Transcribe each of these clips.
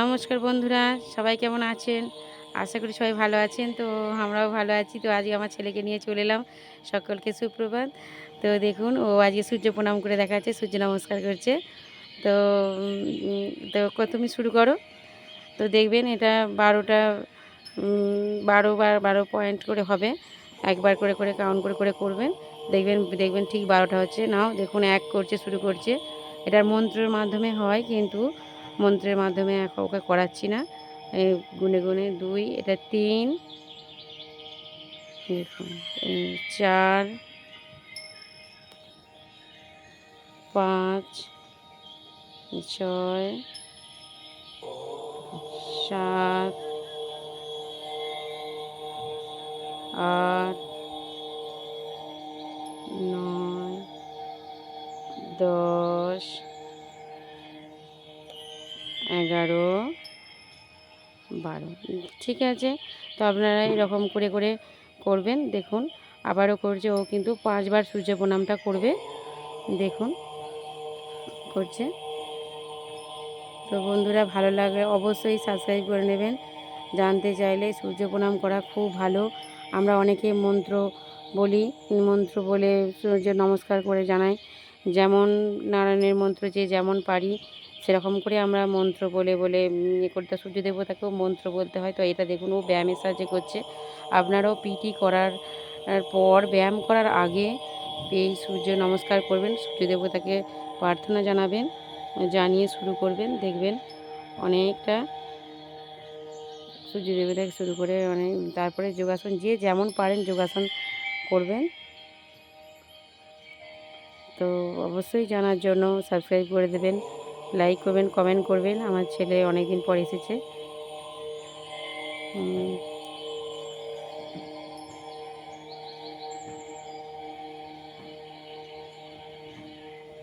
নমস্কার বন্ধুরা, সবাই কেমন আছেন? আশা করি সবাই ভালো আছেন। তো আমরাও ভালো আছি। তো আজকে আমার ছেলেকে নিয়ে চলে এলাম সকলকে সুপ্রভাত। তো দেখুন, ও আজকে সূর্য প্রণাম করে দেখাচ্ছে, সূর্য নমস্কার করছে। তো তো তুমি শুরু করো। তো দেখবেন, এটা বারোটা বারো বার বারো পয়েন্ট করে হবে। একবার করে করে কাউন্ট করে করে করবেন। দেখবেন দেখবেন ঠিক বারোটা হচ্ছে। নাও, দেখুন, এক করছে, শুরু করছে। এটার মন্ত্রের মাধ্যমে হয়, কিন্তু মন্ত্রের মাধ্যমে ওকে করাচ্ছি না। গুনে গুনে দুই, এটা তিন। দেখুন চার, পাঁচ, ছয়, সাত, আট, নয়, দশ এগারো, বারো। ঠিক আছে, তো আপনারা এরকম করে করে করবেন, দেখুন। আবারও করছে, ও কিন্তু পাঁচবার সূর্য প্রণামটা করবে। দেখুন, করছে। তো বন্ধুরা, ভালো লাগলে অবশ্যই সাবস্ক্রাইব করে নেবেন। জানতে চাইলে সূর্য প্রণাম করা খুব ভালো। আমরা অনেকে মন্ত্র বলি, মন্ত্র বলে সূর্য নমস্কার করে জানাই। যেমন নারায়ণের মন্ত্র যে যেমন পারি সেরকম করে আমরা মন্ত্র বলে বলে ইয়ে করতে সূর্য দেবতাকেও মন্ত্র বলতে হয়। তো এটা দেখুন, ও ব্যায়ামের সাহায্যে করছে। আপনারাও পিটি করার পর ব্যায়াম করার আগে এই সূর্য নমস্কার করবেন সূর্য দেবতাকে প্রার্থনা জানাবেন, জানিয়ে শুরু করবেন, দেখবেন অনেকটা সূর্য দেবতাকে শুরু করে অনেক, তারপরে যোগাসন, যে যেমন পারেন যোগাসন করবেন। তো অবশ্যই জানার জন্য সাবস্ক্রাইব করে দেবেন। লাইক করবেন কমেন্ট করবেন। আমার ছেলে অনেক দিন পর এসেছে।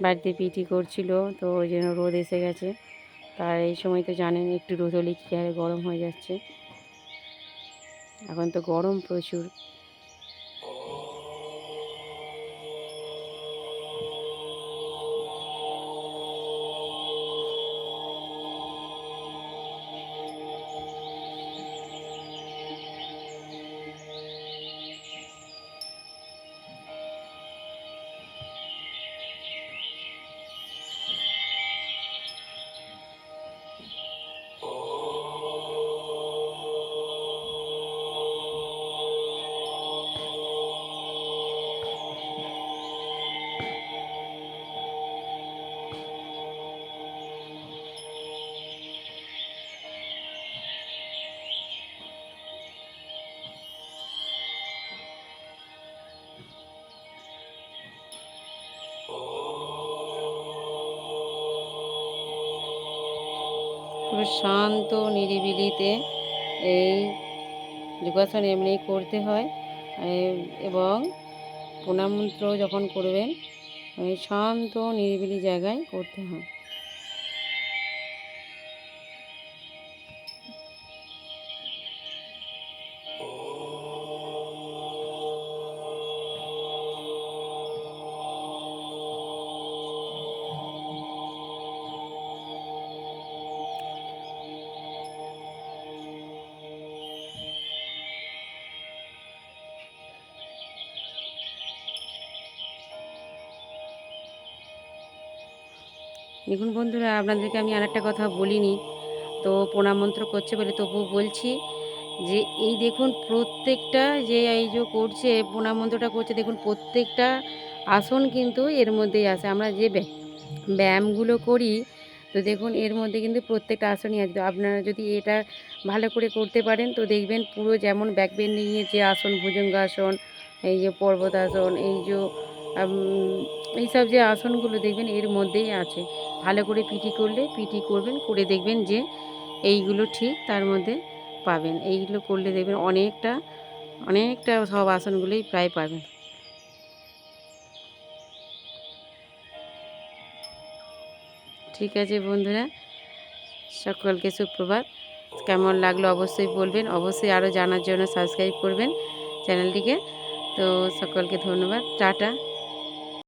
বাড়িতে পিটি করছিল, তো ওই জন্য রোদ এসে গেছে। তার এই সময় তো জানেন, একটু রোদ হলে কী গরম হয়ে যাচ্ছে। এখন তো গরম প্রচুর। শান্ত, নিরিবিলিতে এই যোগাসন এমনি করতে হয়। এবং প্রণাম মন্ত্র যখন করবেন শান্ত, নিরিবিলি জায়গায় করতে হয়। দেখুন বন্ধুরা, আপনাদেরকে আমি আর একটা কথা বলিনি। তো প্রণাম মন্ত্র করছে বলে তবুও বলছি যে, এই দেখুন প্রত্যেকটা যে এই যে করছে, প্রণাম মন্ত্রটা করছে, দেখুন প্রত্যেকটা আসন কিন্তু এর মধ্যেই আছে। আমরা যে ব্যায়া- ব্যায়ামগুলো করি, তো দেখুন এর মধ্যে কিন্তু প্রত্যেকটা আসনই আছে। আপনারা যদি এটা ভালো করে করতে পারেন, তো দেখবেন পুরো যেমন ব্যাক নিয়ে যে আসন ভুজঙ্গাসন এই যে পর্বতাসন এই যে এইসব যে আসনগুলো দেখবেন এর মধ্যেই আছে। ভালো করে পিটি করলে, পিটি করবেন, করে দেখবেন যে এইগুলো ঠিক তার মধ্যে পাবেন। এইগুলো করলে দেখবেন অনেকটা অনেকটা সব আসনগুলোই প্রায় পাবেন। ঠিক আছে বন্ধুরা, সকলকে সুপ্রভাত। কেমন লাগল অবশ্যই বলবেন, অবশ্যই আরও জানার জন্য সাবস্ক্রাইব করবেন চ্যানেলটিকে। তো সকলকে ধন্যবাদ, টাটা।